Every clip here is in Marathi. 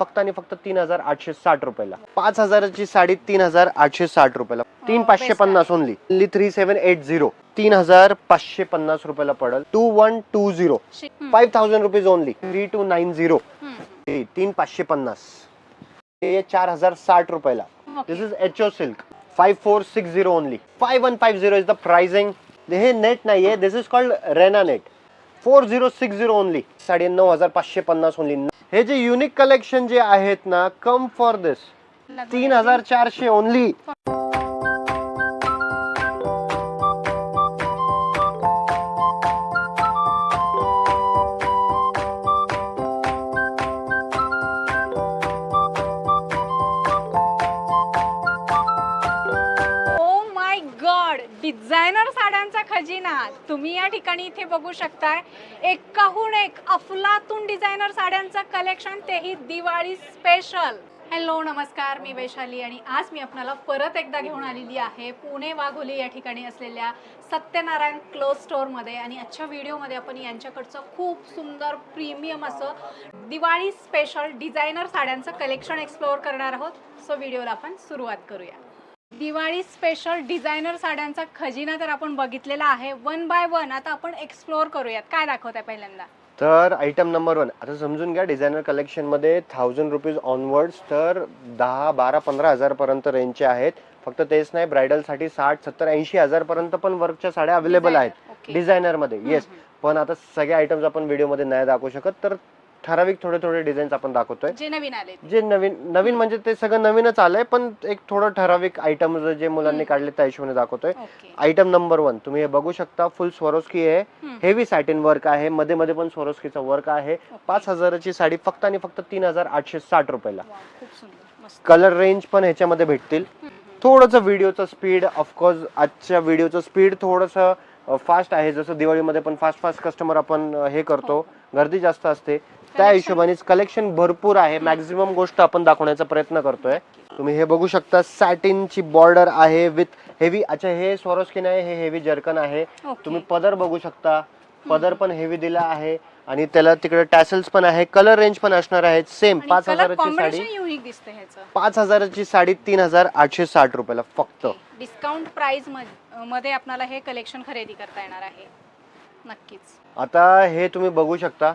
फक्त आणि फक्त तीन हजार आठशे साठ रुपयाला. पाच हजाराची साडी तीन हजार आठशे साठ रुपयाला. तीन Oh, पाचशे पन्नास only only three seven eight zero तीन हजार पाचशे पन्नास रुपयाला पडेल. Two one two zero five thousand rupees only three two nine zero. तीन पाचशे पन्नास. हे चार हजार साठ रुपयाला. This is H O silk five four six zero only five one five zero is the pricing हे नेट नाहीये. This is called rena net four zero six zero only साडे नऊ हजार पाचशे पन्नास ओनली हे जे युनिक कलेक्शन जे आहेत ना कम फॉर दिस तीन हजार चारशे ओनली खजिना तुम्ही या ठिकाणी इथे बघू शकताय. एकाहून एक अफलातून डिझायनर साड्यांचं कलेक्शन तेही दिवाळी स्पेशल हॅलो नमस्कार. मी वैशाली आणि आज मी आपणाला परत एकदा घेऊन आलेली आहे पुणे वाघोली या ठिकाणी असलेल्या सत्यनारायण क्लोथ स्टोअरमध्ये आणि आजच्या व्हिडिओमध्ये आपण यांच्याकडचं खूप सुंदर प्रीमियम असं दिवाळी स्पेशल डिझायनर साड्यांचं कलेक्शन एक्सप्लोअर करणार आहोत. सो व्हिडिओला आपण सुरुवात करूया. दिवाळी स्पेशल डिझायनर साड्यांचा खजिना तर आपण बघितलेला आहे. वन बाय वन आता आपण एक्सप्लोअर करूयात. काय दाखवत आहे पहिल्यांदा? तर आयटम नंबर वन आता समजून घ्या डिझायनर कलेक्शनमध्ये थाउजंड रुपीज ऑनवर्ड्स तर दहा बारा पंधरा हजार पर्यंत रेंजचे आहेत. फक्त तेच नाही ब्रायडलसाठी साठ सत्तर ऐंशी हजार पर्यंत पण वर्कच्या साड्या अवेलेबल आहेत. ओके डिझायनरमध्ये येस पण आता सगळे आयटम्स आपण व्हिडिओमध्ये नाही दाखवू शकत तर ठराविक थोडे थोडे डिझाईन्स आपण दाखवतोय. जे नवीन आले जे नवीन नवीन म्हणजे ते सगळं नवीनच आलंय पण एक थोडं ठराविक आयटम जे मुलांनी. काढले त्या हिशोबाने दाखवतोय. ओके. आयटम नंबर वन तुम्ही हे बघू शकता फुल स्वरोस्की आहे. हेवी सॅटिन वर्क आहे मध्ये मध्ये पण स्वरोस्कीचा वर्क आहे. पाच हजाराची साडी फक्त आणि फक्त तीन हजार आठशे साठ रुपयाला. वाव, खूप सुंदर. मस्त. कलर रेंज पण ह्याच्यामध्ये भेटतील. थोडंसं व्हिडिओचं स्पीड ऑफकोर्स आजच्या व्हिडिओचं स्पीड थोडंसं फास्ट आहे. जसं दिवाळीमध्ये पण फास्ट फास्ट कस्टमर आपण अ, हे करतो. गर्दी जास्त असते. त्या? हिशोबानेच कलेक्शन भरपूर आहे. मॅक्झिमम गोष्ट आपण दाखवण्याचा प्रयत्न करतोय. तुम्ही हे बघू शकता सॅटिनची बॉर्डर आहे विथ हेवी अच्छा हे स्वरोस्किन आहे हे हेवी जर्कन आहे. तुम्ही पदर बघू शकता. पदर पण हेवी दिला आहे. आणि त्याला तिकडे टॅसल्स पण आहे. कलर रेंज पण असणार आहेत सेम पाच हजाराची साडी. पाच हजाराची साडी तीन हजार आठशे साठ रुपयाला फक्त. डिस्काउंट प्राइसमध्ये आपल्याला हे कलेक्शन खरेदी करता येणार आहे. नक्कीच. आता हे तुम्ही बघू शकता.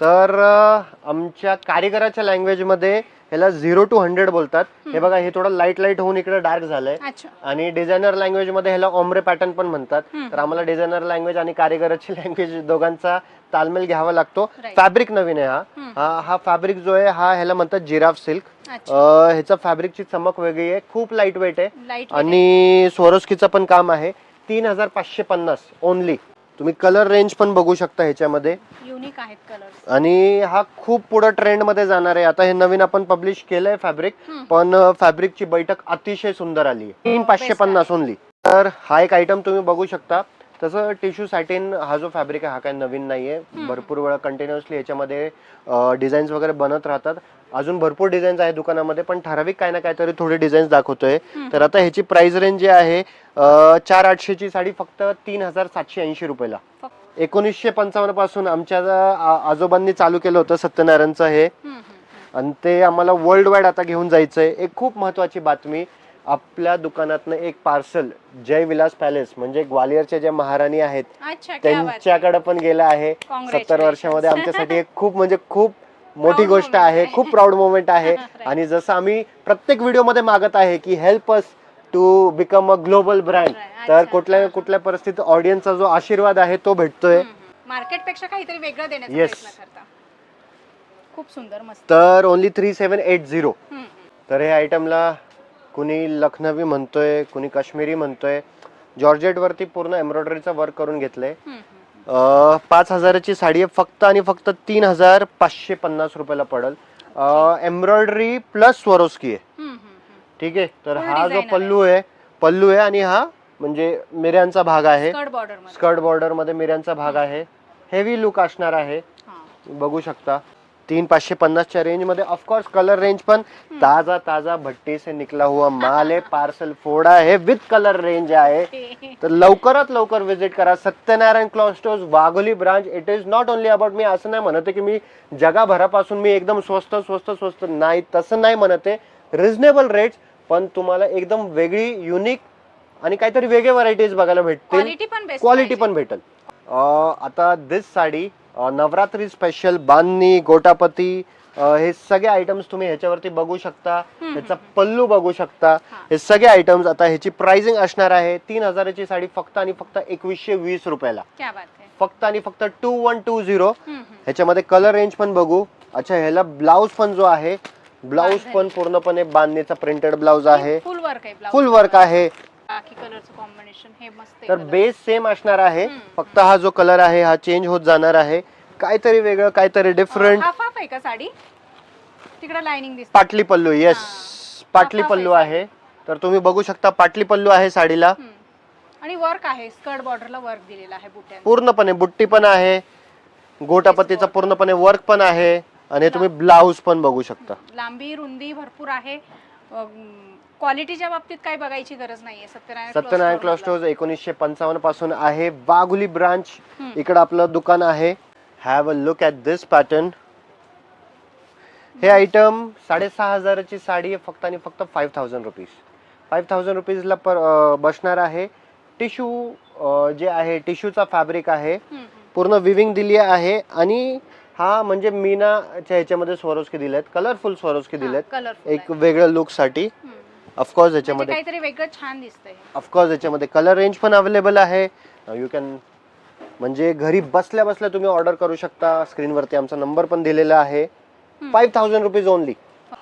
तर अ, आमच्या कारिगराच्या लँग्वेजमध्ये ह्याला झिरो टू हंड्रेड बोलतात. हे. बघा हे थोडं लाइट लाइट होऊन इकडे डार्क झालंय. अच्छा. आणि डिझायनर लँग्वेजमध्ये ह्याला ऑमरे पॅटर्न पण म्हणतात. हम्म. तर आम्हाला डिझायनर लँग्वेज आणि कारिगराची लँग्वेज दोघांचा तालमेल घ्यावा लागतो. Right. फॅब्रिक नवीन आहे हा. हम्म. हा हा फॅब्रिक जो आहे हा ह्याला म्हणतात जिराफ सिल्क अच्छा. ह्याचा फॅब्रिकची चमक वेगळी आहे. खूप लाइट वेट आहे. लाइट आणि स्वरोस्कीचं पण काम आहे. तीन हजार पाचशे पन्नास ओनली तुम्ही कलर रेंज पण बघू शकता ह्याच्यामध्ये. युनिक आहेत कलर्स आणि हा खूप पुढं ट्रेंडमध्ये जाणार आहे. आता हे नवीन आपण पब्लिश केलंय फॅब्रिक. पण फॅब्रिकची बैठक अतिशय सुंदर आली. तीन पाचशे पन्नास ओनली तर हा एक आयटम तुम्ही बघू शकता. तसं टिश्यू सॅटिन हा जो फॅब्रिक आहे हा काही नवीन नाहीये. भरपूर वेळा कंटिन्युअसली याच्यामध्ये डिझाईन्स वगैरे बनत राहतात. अजून भरपूर डिझाईन्स आहे दुकानामध्ये पण ठराविक काय ना काहीतरी थोडे डिझाईन्स दाखवतोय. तर आता ह्याची प्राइस रेंज जी आहे अं, चार आठशेची साडी फक्त तीन हजार सातशे ऐंशी रुपयाला एकोणीसशे पंचावन्नपासून आमच्या आ- आजोबांनी चालू केलं होतं सत्यनारायणचं हे हम्म, हम्म, हम्म. आणि ते आम्हाला वर्ल्ड वाईड आता घेऊन जायचंय एक खूप महत्वाची बातमी आपल्या दुकानातनं एक पार्सल जय विलास पॅलेस म्हणजे ग्वालियरच्या ज्या महाराणी आहेत अच्छा क्या बात आहे. त्यांच्याकडे पण गेलं आहे Congratulations. सत्तर वर्षामध्ये आमच्यासाठी एक खूप म्हणजे खूप मोठी गोष्ट आहे. खूप प्राऊड मोमेंट आहे. आणि जसं आम्ही प्रत्येक व्हिडिओमध्ये मागत आहे की help us to become a global brand. तर. कुठल्या कुठल्या परिस्थितीत ऑडियन्सचा जो आशीर्वाद आहे तो भेटतोय मार्केटपेक्षा काहीतरी वेगळं देण्याचा Yes. प्रयत्न करता खूप सुंदर मस्त तर only three seven eight zero hmm. तर हे आयटमला कुणी लखनवी म्हणतोय कुणी काश्मीरी म्हणतोय जॉर्जेट वरती पूर्ण एम्ब्रॉयडरीचं वर्क करून घेतलंय हम्म, पाच हजाराची साडी आहे. फक्त आणि फक्त तीन हजार पाचशे पन्नास रुपयाला पडेल. एम्ब्रॉयडरी प्लस स्वरोस्की आहे. ठीक आहे? तर हा जो पल्लू आहे. पल्लू आहे आणि हा म्हणजे मिऱ्यांचा भाग आहे. स्कर्ट बॉर्डरमध्ये. मिऱ्यांचा भाग आहे. हेवी लुक असणार आहे. हा. बघू शकता. तीन पाचशे पन्नासच्या रेंजमध्ये. ऑफकोर्स कलर रेंज पण ताजा ताजा भट्टी से निकला हुआ माल आहे. पार्सल फोडा आहे. विथ कलर रेंज आहे. तर लवकरात लवकर विजिट करा. Satyanarayan cloth stores Wagholi branch it is not only about me असं नाही म्हणत की मी जगाभरापासून मी एकदम स्वस्त स्वस्त स्वस्त नाही तसं नाही म्हणत रिझनेबल रेट्स पण तुम्हाला एकदम वेगळी युनिक आणि काहीतरी वेगळे व्हरायटीज बघायला भेटतील. क्वालिटी पण भेटेल. आता दिस साडी नवरात्री स्पेशल बांधणी गोटापती अं, हे सगळे आयटम्स तुम्ही ह्याच्यावरती बघू शकता. ह्याचा पल्लू बघू शकता. हा. सगळे आयटम्स आता ह्याची प्राइसिंग असणार आहे. तीन हजाराची साडी फक्त आणि फक्त एकवीसशे वीस रुपयाला. क्या बात आहे फक्त आणि फक्त टू वन टू झिरो हम्म, हम्म. ह्याच्यामध्ये कलर रेंज पण बघू. अच्छा ह्याला ब्लाऊज पण जो आहे ब्लाऊज पण पूर्णपणे बांधणीचा प्रिंटेड ब्लाऊज आहे. फुल वर्क आहे ब्लाउज फुल वर्क आहे. बाकी कलरचं कॉम्बिनेशन हे मस्त आहे तर. बेस सेम असणार आहे. फक्त हा जो कलर आहे हा चेंज होत जाणार आहे. काहीतरी वेगळं काहीतरी डिफरंट हाफ हाफ आहे का साडी? तिकडे लाइनिंग दिसते. पाटली पल्लू येस पाटली पल्लू आहे तर तुम्ही बघू शकता पाटली पल्लू आहे साडीला. आणि वर्क आहे. स्कर्ट बॉर्डरला वर्क दिलेला आहे बुट्याने. पूर्णपणे बुट्टी पण आहे. गोटापतीचा पूर्णपणे वर्क पण आहे. आणि तुम्ही ब्लाऊज पण बघू शकता. लांबी रुंदी भरपूर आहे. क्वालिटीच्या बाबतीत काही बघायची गरज नाहीये. सत्यनारायण सत्यनारायण क्लॉस्टोज एकोणीसशे पंचावन्नपासून आहे. वाघुली ब्रांच. इकडं आपलं दुकान आहे. Have a look at this pattern हे आयटम साडेसहा हजाराची साडी आहे. फक्त आणि फक्त five thousand rupees five thousand रुपीजला पर अं, बसणार आहे. टिश्यू जे आहे टिश्यूचा फॅब्रिक आहे. पूर्ण विविंग दिली आहे. आणि हा म्हणजे मीनाच्या ह्याच्यामध्ये स्वरोस्की दिलेत. कलरफुल स्वरोस्की दिलेत. हा, colourful एक. वेगळ्या लुकसाठी हम्म. ऑफकोर्स म्हणजे ह्याच्यामध्ये काहीतरी वेगळं छान दिसतंय. ऑफकोर्स याच्यामध्ये कलर रेंज पण अवेलेबल आहे. यू कॅन म्हणजे घरी बसल्या बसल्या तुम्ही ऑर्डर करू शकता. स्क्रीनवरती आमचा नंबर पण दिलेला आहे. फाईव्ह थाउजंड रुपीज ओनली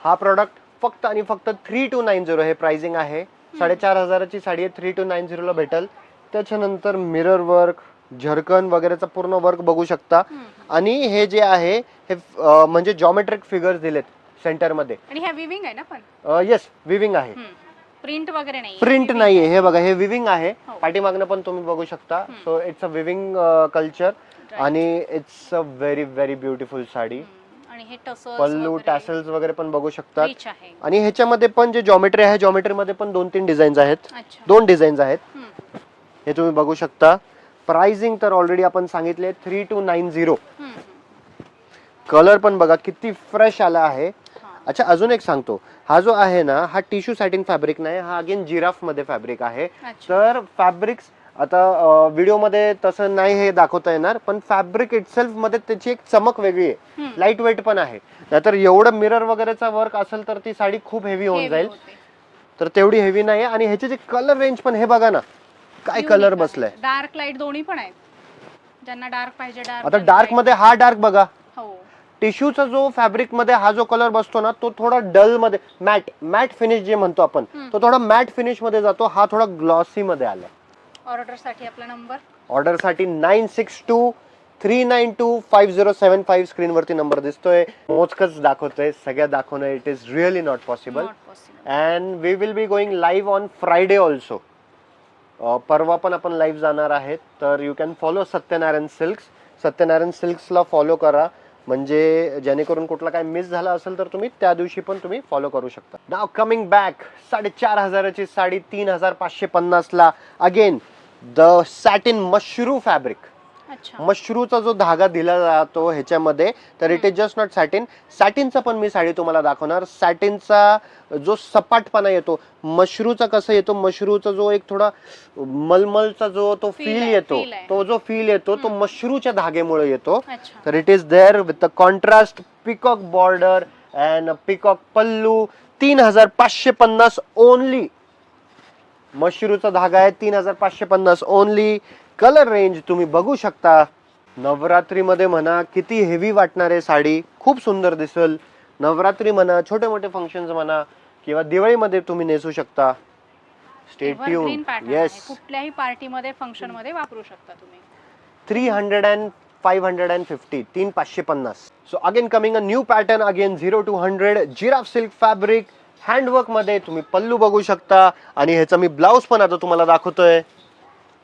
हा प्रॉडक्ट फक्त आणि फक्त थ्री टू नाईन झिरो हे प्राइसिंग आहे. साडेचार हजाराची साडी आहे थ्री टू नाईन झिरोला भेटेल. त्याच्यानंतर मिरर वर्क झरकन वगैरेचा पूर्ण वर्क बघू शकता. आणि हे जे आहे हे अं, म्हणजे जॉमेट्रिक फिगर्स दिलेत. सेंटरमध्ये. आणि ह्या विविंग आहे ना पण? येस विविंग आहे. प्रिंट वगैरे नाही प्रिंट नाहीये. हे बघा हे विविंग आहे. हो. पाठीमागनं पण तुम्ही बघू शकता. So it's a weaving culture आणि it's a very very beautiful sari. आणि हे टसल्स पल्लू टॅसल्स वगैरे पण बघू शकतात. आहे. आणि ह्याच्यामध्ये पण जे जॉमेट्री आहे जॉमेट्री मध्ये पण दोन तीन डिझाईन्स आहेत. अच्छा. दोन डिझाईन्स आहेत. हम्म, हे तुम्ही बघू शकता. प्राइसिंग तर ऑलरेडी आपण सांगितले three two nine zero hmm. Colour पण बघा किती फ्रेश आला आहे. अच्छा अजून एक सांगतो. हा जो आहे ना हा टिश्यू सॅटिन फॅब्रिक नाही हा अगेन जिराफमध्ये फॅब्रिक आहे. तर फॅब्रिक्स आता व्हिडिओमध्ये तसं नाही हे दाखवता येणार पण फॅब्रिक इटसेल्फमध्ये त्याची एक चमक वेगळी आहे. लाइट वेट पण आहे. नाहीतर एवढं मिरर वगैरेचा वर्क असेल तर ती साडी खूप हेवी होऊन जाईल. तर तेवढी हेवी नाही आणि ह्याचे जे कलर रेंज पण हे बघा ना काय कलर. बसलाय. डार्क लाइट दोन्ही पण आहेत. ज्यांना डार्क पाहिजे डार्क आता डार्कमध्ये हा डार्क बघा. हो. टिश्यूचा जो फॅब्रिकमध्ये हा जो कलर बसतो ना तो थोडा डलमध्ये मॅट मॅट फिनिश जे म्हणतो आपण. तो थोडा मॅट फिनिशमध्ये जातो हा थोडा ग्लॉसी मध्ये आलाय. ऑर्डरसाठी आपला नंबर? ऑर्डरसाठी nine six two three nine two five zero seven five स्क्रीनवरती number दिसतोय. मोजकच दाखवतोय सगळ्या दाखवणं it is really not possible and we will be going live on Friday also परवा पण आपण लाईव्ह जाणार आहेत तर you can follow Satyanarayan silks Satyanarayan सिल्क्सला follow करा. म्हणजे जेणेकरून कुठला काय मिस झाला असेल तर तुम्ही त्या दिवशी पण तुम्ही फॉलो करू शकता. नाव कमिंग बॅक साडेचार हजाराची साडी तीन हजार पाचशे पन्नासला again the satin mashru fabric मशरूचा जो धागा दिला जातो ह्याच्यामध्ये तर it is just not satin सॅटिनचा पण मी साडी तुम्हाला दाखवणार. सॅटिनचा जो सपाटपणा येतो मशरूचा कसं येतो मशरूचा जो एक थोडा मलमलचा जो तो फील येतो. तो जो फील येतो तो. मशरूच्या धागेमुळे येतो. तर it is there with the contrast peacock border and peacock pallu. तीन हजार पाचशे पन्नास ओनली मशरूचा धागा आहे तीन हजार पाचशे पन्नास ओनली कलर रेंज तुम्ही बघू शकता. नवरात्रीमध्ये म्हणा किती हेवी वाटणार साडी खूप सुंदर दिसल. नवरात्री म्हणा छोटे मोठे फंक्शन्स म्हणा किंवा दिवाळीमध्ये तुम्ही नेसू शकता. स्टेट्यून येस कुठल्याही पार्टीमध्ये फंक्शनमध्ये वापरू शकता तुम्ही. Three hundred and five hundred and fifty तीन पाचशे पन्नास. So again coming a new pattern again zero two hundred giraffe silk fabric हँडवर्कमध्ये तुम्ही पल्लू बघू शकता. आणि ह्याचा मी ब्लाऊज पण आता तुम्हाला दाखवतोय.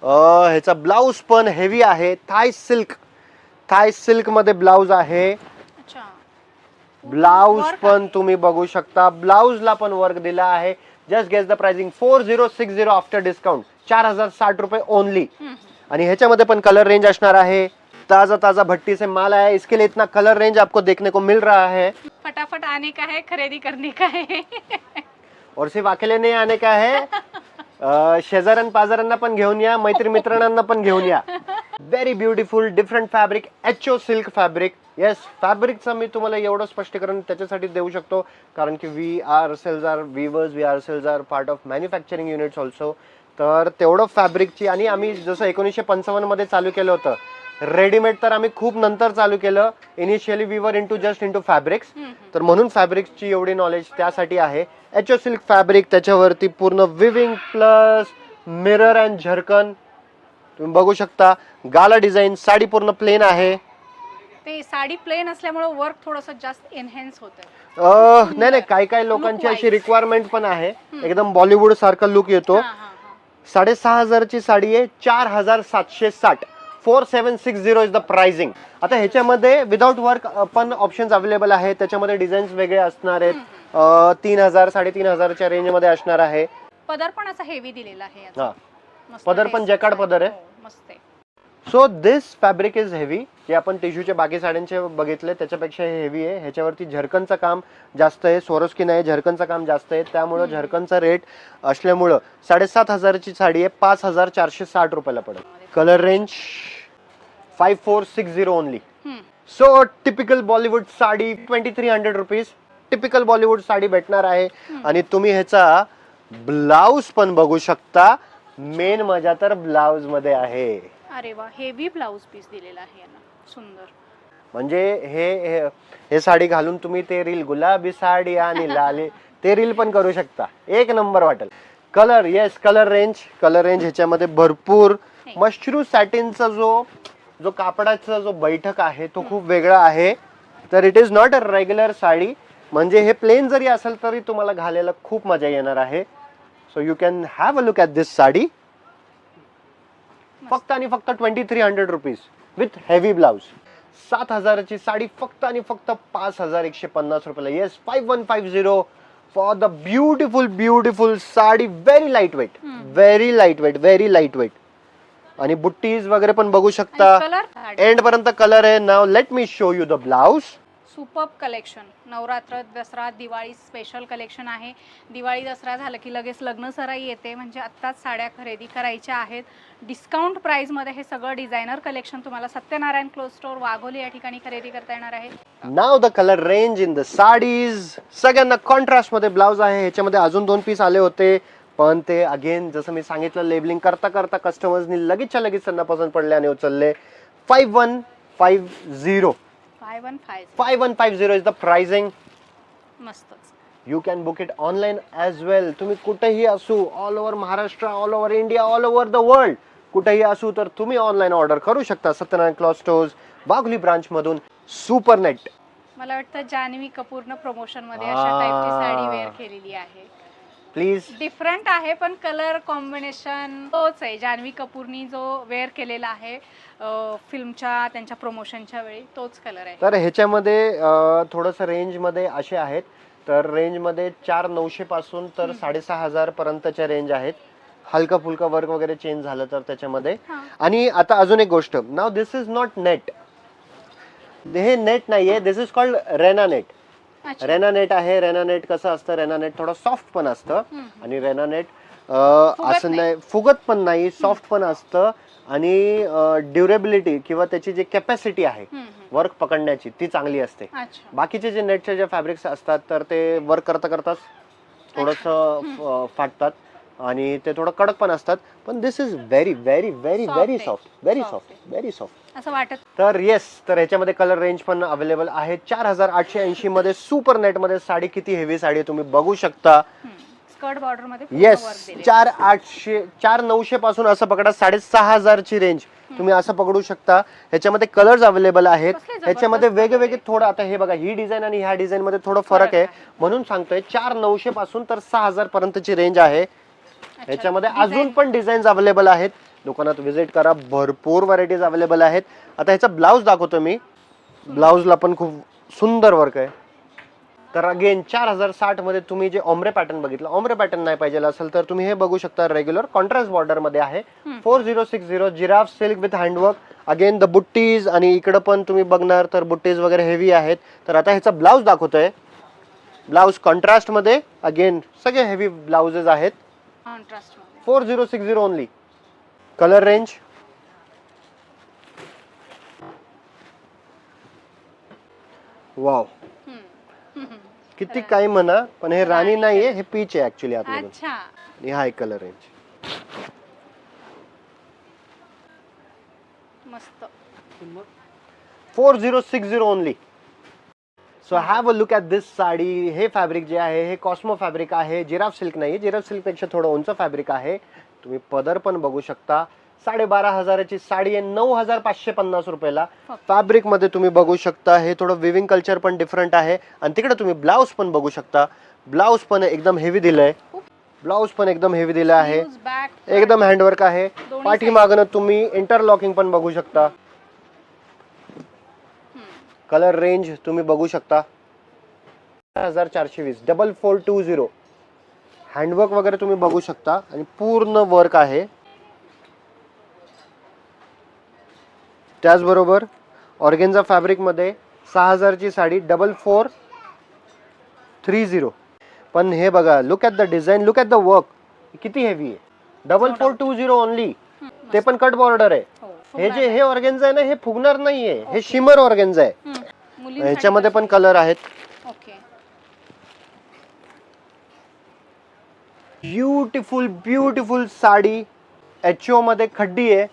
ह्याचा ब्लाऊज पण हेवी आहे. थाय सिल्क थाय सिल्कमध्ये ब्लाऊज आहे. ब्लाऊज पण तुम्ही बघू शकता. ब्लाऊजला पण वर्क दिला आहे. Just guess the pricing four zero six zero after discount चार हजार साठ रुपये ओनली. आणि ह्याच्यामध्ये पण कलर रेंज असणार आहे. ताजा ताजा भट्टी से माल है इसके लिए इतना कलर रेंज आपको देखने को मिल रहा है. फटाफट आने का है खरेदी करने का है. और सिर्फ अकेले नाही आने का है. अं, शेजाऱ्यां पाजाऱ्यांना पण घेऊन या मैत्री मित्रांना पण घेऊन या. Very beautiful different fabric H O silk fabric yes फॅब्रिकचं मी तुम्हाला एवढं स्पष्टीकरण त्याच्यासाठी देऊ शकतो कारण की we are sales are weavers we are sales are part of manufacturing units also तर तेवढं फॅब्रिकची आणि आम्ही जसं एकोणीसशे पंचावन्नमध्ये चालू केलं होतं रेडीमेड तर आम्ही खूप नंतर चालू केलं. Initially we were into just into fabrics. तर म्हणून फॅब्रिकची एवढी नॉलेज त्यासाठी आहे. एच ओ सिल्क फॅब्रिक त्याच्यावरती पूर्ण weaving plus mirror and zircon तुम्ही बघू शकता गाला डिझाईन साडी पूर्ण प्लेन आहे. ते साडी प्लेन असल्यामुळे वर्क थोडस जास्त एनहेन्स होत नाही नाही काही काही लोकांची अशी. रिक्वायरमेंट पण आहे. एकदम बॉलिवूड सारखा लुक येतो. साडेसहा हजारची साडी आहे चार हजार सातशे साठ four seven six zero is the pricing आता ह्याच्यामध्ये विदाऊट वर्क पण ऑप्शन्स अवेलेबल आहेत. त्याच्यामध्ये डिझाईन्स वेगळे असणार आहेत. तीन हजार साडेतीन हजारच्या रेंजमध्ये असणार आहे. पदर पण असा हेवी दिलेला आहे याचा. हा. मस्त पदर पण jacquard आहे. पदर आहे? हो, मस्त आहे. So this fabric is heavy जे आपण टिश्यूचे बाकी साड्यांचे बघितले त्याच्यापेक्षा हे हेवी आहे. ह्याच्यावरती झरकनचं काम जास्त आहे. सोरोस्की नाही झरकनचं काम जास्त आहे. त्यामुळं. झरकनचा रेट असल्यामुळं साडेसात हजाराची साडी आहे. पाच हजार चारशे साठ रुपयाला पडेल. Colour range five four six zero only. So typical Bollywood sari twenty three hundred rupees typical Bollywood sari भेटणार आहे. आणि तुम्ही ह्याचा ब्लाऊज पण बघू शकता. मेन मजा तर ब्लाऊजमध्ये आहे. अरे वा हेवी ब्लाऊज पीस दिलेला आहे याला सुंदर. म्हणजे हे हे- हे साडी घालून तुम्ही ते रील गुलाबी साडी आणि लाली ते रील पण करू शकता. एक नंबर वाटेल. Colour yes colour range colour range ह्याच्यामध्ये भरपूर मशरू सॅटिनचा जो जो कापडाचा जो बैठक आहे तो खूप वेगळा आहे. तर it is not a regular sari. म्हणजे हे प्लेन जरी असेल तरी तुम्हाला घालायला खूप मजा येणार आहे. So you can have a look at this sari. फक्त आणि फक्त twenty three hundred rupees with heavy blouse सात हजाराची साडी फक्त आणि फक्त पाच हजार एकशे पन्नास रुपयाला. Yes five one five zero for the beautiful beautiful sari. Very light weight. Very light weight very light weight आणि बुट्टीज वगैरे पण बघू शकता. एंड पर्यंत कलर आहे. Now let me show you the blouse super collection. Navratri Dussehra Diwali special collection आहे. दिवाळी दसरा झालं की लगेच लग्न सराई येते. म्हणजे आत्ताच साड्या खरेदी करायच्या आहेत. डिस्काउंट प्राईजमध्ये हे सगळं डिझायनर कलेक्शन तुम्हाला सत्यनारायण क्लोज स्टोर वाघोली या ठिकाणी खरेदी करता येणार आहे. Now the colour range in the saris सगळ्यांना कॉन्ट्रास्टमध्ये ब्लाऊज आहे. ह्याच्यामध्ये अजून दोन पीस आले होते. पण ते अगेन जसं मी सांगितलं लेबलिंग करता करता कस्टमर्सनी लगेचच्या लगेच त्यांना पसंत पडले आणि उचलले. Five one five zero five one five five one five zero is the pricing मस्तच. You can book it online as well तुम्ही कुठेही असू all over Maharashtra all over India all over the world कुठेही असू तर तुम्ही ऑनलाईन ऑर्डर करू शकता सत्यनारायण क्लॉथ स्टोर्स बागुली ब्रांच मधून सुपर नेट मला वाटतं जान्हवी कपूरनं प्रमोशनमध्ये अशा. टाईपची साडी वेअर केलेली आहे. प्लीज डिफरंट आहे पण कलर कॉम्बिनेशन तोच आहे. जान्हवी कपूरनी जो वेअर केलेला आहे फिल्मच्या त्यांच्या प्रमोशनच्या वेळी तोच कलर आहे. तर ह्याच्यामध्ये अं, थोडंसं रेंजमध्ये असे आहेत. तर रेंजमध्ये चार नऊशे पासून तर साडेसहा हजार पर्यंतच्या रेंज आहेत. हलका फुलका वर्क वगैरे चेंज झालं तर त्याच्यामध्ये. हा. आणि आता अजून एक गोष्ट. Now this is not net हे नेट नाहीये. This is called rena net अच्छा. रेना नेट आहे रेना नेट कसं असतं रेना नेट थोडं सॉफ्ट पण असतं. आणि रेना नेट असं नाही. फुगत पण नाही सॉफ्ट पण असतं आणि ड्युरेबिलिटी किंवा त्याची जी कॅपॅसिटी आहे. वर्क पकडण्याची ती चांगली असते बाकीचे जे नेटचे जे फॅब्रिक्स असतात तर ते वर्क करता करताच थोडंसं फाटतात आणि ते थोडं कडक पण असतात पण this is very very very very. Soft very soft. Very soft असं वाटत. तर येस तर ह्याच्यामध्ये कलर रेंज पण अवेलेबल आहे. चार हजार आठशे ऐंशी मध्ये सुपर नेटमध्ये साडी किती हेवी साडी आहे तुम्ही बघू शकता. स्कर्ट बॉर्डरमध्ये येस चार आठशे चार नऊशे पासून असं पकडा साडेसहा हजारची रेंज तुम्ही असं पकडू शकता. ह्याच्यामध्ये कलर्स अवेलेबल आहेत. कसले जबरदस्त ह्याच्यामध्ये वेगवेगळे. थोडं आता हे बघा ही डिझाईन आणि ह्या डिझाईन मध्ये थोडं फरक आहे. आहे. म्हणून सांगतोय चार नऊशे पासून तर सहा हजार पर्यंतची रेंज आहे. अच्छा. ह्याच्यामध्ये Design. अजून पण डिझाईन्स अवेलेबल आहेत. दुकानात व्हिजिट करा. भरपूर व्हरायटीज अवेलेबल आहेत. आता ह्याचा ब्लाऊज दाखवतो मी. ब्लाऊजला पण खूप सुंदर वर्क आहे. तर अगेन चार हजार साठमध्ये तुम्ही जे ऑमरे पॅटर्न बघितलं ऑमरे पॅटर्न नाही पाहिजे असेल तर तुम्ही हे बघू शकता रेग्युलर कॉन्ट्रास्ट बॉर्डरमध्ये आहे. Four zero six zero giraffe silk with handwork again the buttis आणि इकडं पण तुम्ही बघणार तर बुट्टीज वगैरे हेवी आहेत. तर आता ह्याचा ब्लाऊज दाखवतोय. ब्लाऊज कॉन्ट्रास्टमध्ये अगेन सगळे हेवी ब्लाउजेस आहेत. Four zero six zero only colour range wow hmm. Hmm. किती काही म्हणा पण हे राणी नाहीये हे पीच आहे ऍक्च्युली आतमधून अच्छा. आणि हा कलर रेंज मस्त. Four zero six zero only so have a look at this sari. हे फॅब्रिक जे आहे हे कॉस्मो फॅब्रिक आहे. जिराफ सिल्क नाही जिराफ सिल्कपेक्षा थोडं उंच फॅब्रिक आहे. तुम्ही पदर पण बघू शकता. साडेबारा हजाराची साडी आहे नऊ हजार पाचशे पन्नास रुपयाला. फॅब्रिकमध्ये तुम्ही बघू शकता हे थोडं विविंग कल्चर पण डिफरंट आहे. आणि तिकडे तुम्ही ब्लाऊज पण बघू शकता. ब्लाऊज पण एकदम हेवी दिलंय. ब्लाऊज पण एकदम हेवी दिलं आहे. एकदम हँडवर्क आहे. पाठीमागनं तुम्ही इंटरलॉकिंग पण बघू शकता. कलर रेंज तुम्ही बघू शकता. हजार चारशे वीस. Double four two zero handwork वगैरे तुम्ही बघू शकता. आणि पूर्ण वर्क आहे. त्याचबरोबर ऑर्गेन्झा फॅब्रिकमध्ये सहा हजारची sari double four three zero पण हे बघा look at the design look at the work किती हेवी आहे. Double four two zero only ते पण कट बॉर्डर आहे. हो हे जे हे ऑर्गेन्झा आहे ना हे फुगणार नाहीये. हे शिमर ऑर्गेन्झा आहे. ह्याच्यामध्ये पण कलर आहेत okay beautiful beautiful sari H O मध्ये खड्डी आहे.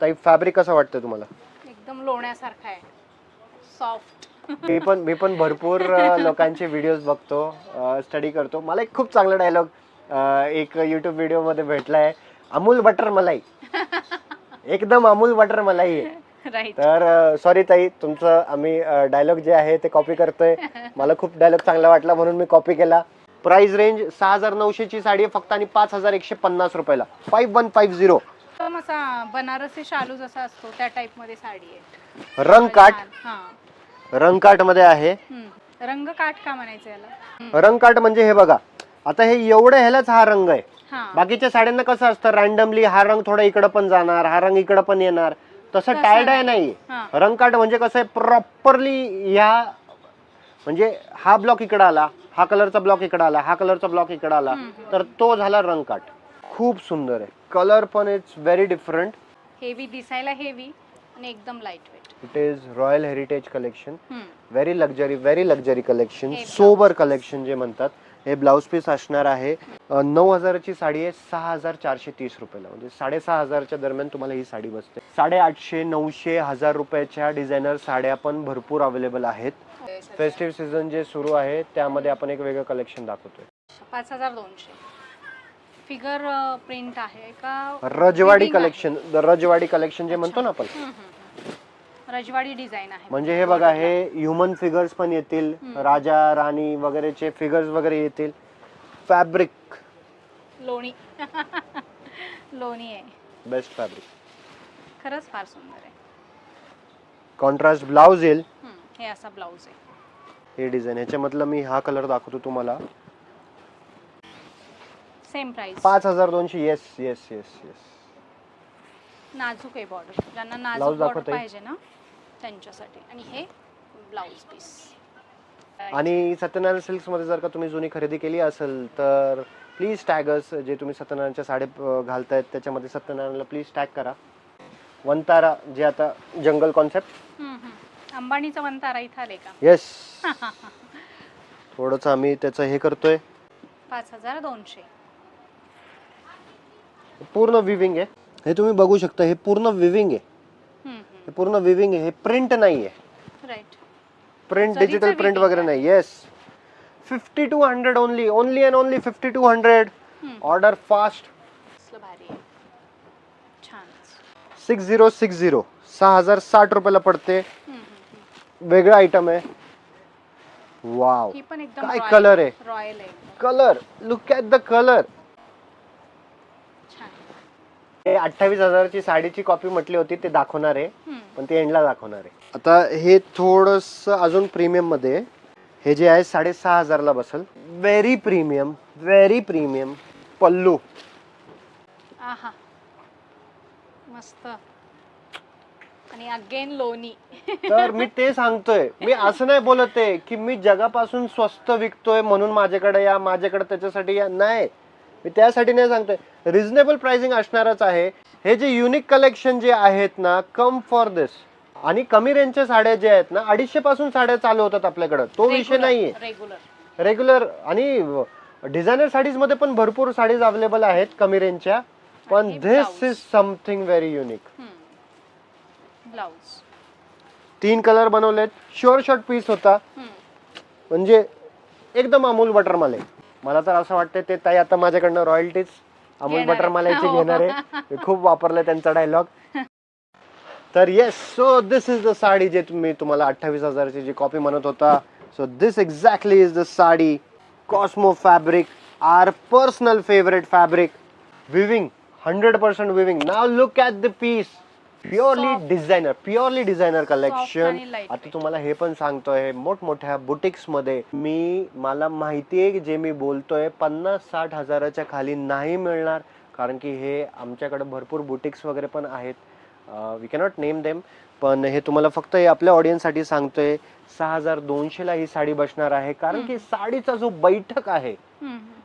ताई फॅब्रिक कसं वाटतं तुम्हाला? एकदम लोण्यासारखा आहे. सॉफ्ट मी पण मी पण भरपूर अ, लोकांचे व्हिडिओज बघतो स्टडी करतो. मला एक खूप चांगला डायलॉग एक युट्यूब व्हिडिओमध्ये भेटलाय. अमूल बटर मलाई. एकदम अमूल बटर मलाई आहे. राईट तर सॉरी ताई तुमचं आम्ही डायलॉग जे आहे ते कॉपी करतोय. मला खूप डायलॉग चांगला वाटला म्हणून मी कॉपी केला. प्राइस रेंज सहा हजार नऊशेची साडी आहे फक्त आणि पाच हजार एकशे पन्नास रुपयाला. फाईव्ह वन फाईव्ह झिरो एकदम असा बनारसी शालू जसा असतो त्या टाइपमध्ये साडी आहे. रंगकाठ हा. रंगकाठमध्ये आहे. हम्म. का म्हणायचं याला? रंगकाठ म्हणजे हे बघा आता हे एवढं ह्यालाच हा रंग आहे. हा. बाकीच्या साड्यांना कसं असतं रॅन्डमली हा रंग थोडा इकडं पण जाणार हा रंग इकडं पण येणार. तसं तसं टायर्ड आहे नाही. नाही. हा. रंगकाठ म्हणजे कसं आहे प्रॉपरली ह्या म्हणजे हा ब्लॉक इकडं आला हा कलरचा ब्लॉक इकडं आला हा कलरचा ब्लॉक इकडं आला तर तो झाला रंगकाठ खूप सुंदर आहे. कलर पण इट्स व्हेरी डिफरंट हेवी दिसायला हेवी आणि एकदम light weight it is royal heritage collection very luxury very luxury collection. Sober collection जे म्हणतात हे ब्लाऊज पीस असणार आहे. नऊ हजाराची साडी आहे सहा हजार चारशे तीस रुपयाला. म्हणजे साडेसहा हजारच्या दरम्यान तुम्हाला ही साडी बसते. साडेआठशे नऊशे हजार रुपयाच्या डिझायनर साड्या पण भरपूर अवेलेबल आहेत. फेस्टिव्ह सीझन जे सुरू आहे त्यामध्ये आपण एक वेगळं कलेक्शन दाखवतोय. पाच हजार दोनशे. फिगर प्रिंट आहे का? रजवाडी आहे? कलेक्शन रजवाडी कलेक्शन जे म्हणतो ना आपण. हम्म, हम्म, हम्म. रजवाडी डिझाईन आहे. म्हणजे हे बघा हे ह्युमन फिगर्स पण येतील राजा राणी वगैरेचे फिगर्स वगैरे येतील. फॅब्रिक लोणी. लोणी आहे. बेस्ट फॅब्रिक खरंच फार सुंदर आहे. कॉन्ट्रास्ट ब्लाउज येईल. हम्म, हे असा ब्लाऊज आहे. हे डिझाईन ह्याच्यामधलं मी हा कलर दाखवतो तुम्हाला. सेम प्राइस पाच हजार दोनशे येस येस येस येस नाजूक आहे बॉर्डर ज्यांना Blouse नाजूक बॉर्डर दाखवता येईल? पाहिजे ना त्यांच्यासाठी. आणि हे ब्लाऊज पीस आणि सत्यनारायण सिल्क्समध्ये जर का तुम्ही जुनी खरेदी केली असेल तर प्लीज टॅगर्स जे तुम्ही सत्यनारायणच्या साडे अं, घालतायत त्याच्यामध्ये सत्यनारायणला प्लीज टॅग करा. वंतारा जे आता जंगल कॉन्सेप्ट अंबानीचा वंतारा इथं आले का? येस थोडंसं आम्ही त्याचं हे करतोय. पाच हजार दोनशे. पूर्ण विविंग आहे. हे तुम्ही बघू शकता हे पूर्ण विविंग आहे. हे पूर्ण विविंग आहे हे प्रिंट नाही आहे राईट प्रिंट जरीचं डिजिटल प्रिंट weaving वगैरे नाही yes fifty two hundred only only and only fifty two hundred order fast असलं भारी आहे. छान सिक्स झिरो सिक्स झिरो सहा हजार साठ रुपयाला पडते. वेगळं आयटम आहे. वाव ही पण एकदम काय color आहे? रॉयल आहे. Colour look at the colour छान. हे अठ्ठावीस हजाराची साडीची कॉपी म्हटली होती ते दाखवणार आहे. पण ते एंडला दाखवणार आहे. आता हे थोडस अजून प्रीमियममध्ये आहे. हे जे आहे साडेसहा हजारला बसल. Very premium very premium pallu. आहा. मस्त. आणि अगेन लोणी. तर मी ते सांगतोय. मी असं नाही बोलत आहे की मी जगापासून स्वस्त विकतोय म्हणून माझ्याकडे या माझ्याकडे त्याच्यासाठी या. नाही. मी त्यासाठी नाही सांगतोय. रिझनेबल प्राइसिंग असणारच आहे. हे जे युनिक कलेक्शन जे आहेत ना कम फॉर दिस आणि कमी रेंजच्या साड्या जे आहेत ना अडीचशे पासून साड्या चालू होतात आपल्याकडे. तो विषय नाहीये. रेग्युलर रेग्युलर आणि डिझायनर साडीजमध्ये पण भरपूर साडीज अवेलेबल आहेत कमी रेंजच्या पण आणि this. Is something very unique blouse. तीन कलर बनवलेत. शुअर शॉर्ट पीस होता. म्हणजे एकदम अमूल बटर मले मला तर असं वाटतं ते ताई आता माझ्याकडनं रॉयल्टीज अमूल बटर हो. घेणार आहे मी खूप वापरलं त्यांचा डायलॉग तर yes so this is the sari जे तुम्ही तुम्हाला अठ्ठावीस हजाराची जी कॉपी म्हणत होता. So this exactly is the sari. Cosmo fabric are personal favourite fabric weaving hundred percent weaving now look at the piece purely. Designer purely designer collection. आता तुम्हाला हे पण सांगतोय मोठमोठ्या बुटिक्समध्ये मी मला माहिती आहे की जे मी बोलतोय पन्नास साठ हजाराच्या खाली नाही मिळणार कारण की हे आमच्याकडे भरपूर बुटिक्स वगैरे पण आहेत वी कॅनॉट नेम देम पण हे तुम्हाला फक्त हे आपल्या ऑडियन्ससाठी सांगतोय सहा हजार दोनशेला ही साडी बसणार आहे. कारण की साडीचा जो बैठक आहे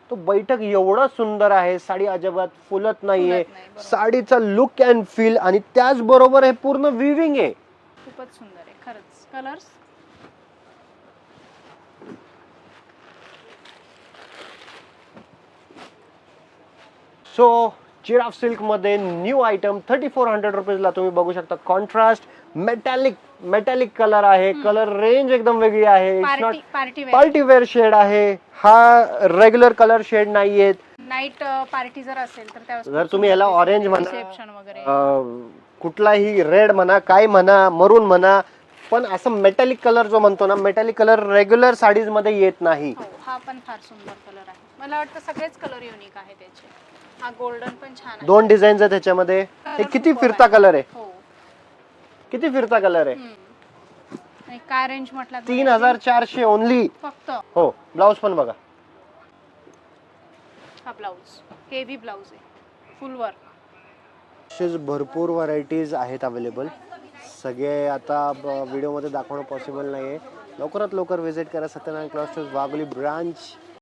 तो बैठक एवढा सुंदर आहे साडी अजिबात फुलत नाहीये. साडीचा लुक अँड फील आणि त्याचबरोबर हे पूर्ण विविंग आहे. खूपच सुंदर आहे खरंच. कलर्स सो चिराफ सिल्कमध्ये new item thirty four hundred रुपीजला तुम्ही बघू शकता. कॉन्ट्रास्ट मेटॅलिक मेटॅलिक कलर आहे. कलर रेंज एकदम वेगळी आहे. It's not party wear shade आहे. हा रेग्युलर कलर शेड नाहीयेत. नाईट पार्टी जर असेल तर जर तुम्ही याला orange म्हणा, कुठलाही रेड म्हणा काय म्हणा मरून म्हणा पण असं मेटॅलिक कलर जो म्हणतो ना मेटॅलिक कलर रेग्युलर साडीजमध्ये येत नाही. हो हा पण फार सुंदर कलर आहे. मला वाटतं सगळेच कलर युनिक आहे त्याचे हा गोल्डन पण छान आहे. दोन डिझाईन्स आहेत त्याच्यामध्ये हे Colour किती फिरता आहे. कलर आहे? हो. किती फिरता कलर आहे. आणि काय रेंज म्हटलं तीन हजार चारशे ओनली फक्त. हो ब्लाऊज पण बघा. हा ब्लाऊज हेवी ब्लाऊज आहे. फुल वर्क असेच भरपूर व्हरायटीज आहेत अवेलेबल सगळे आता व्हिडिओमध्ये दाखवणं पॉसिबल नाही आहे लवकरात लवकर व्हिजिट करा. सत्यनारायण क्लॉस्टर्स वाघोली ब्रांच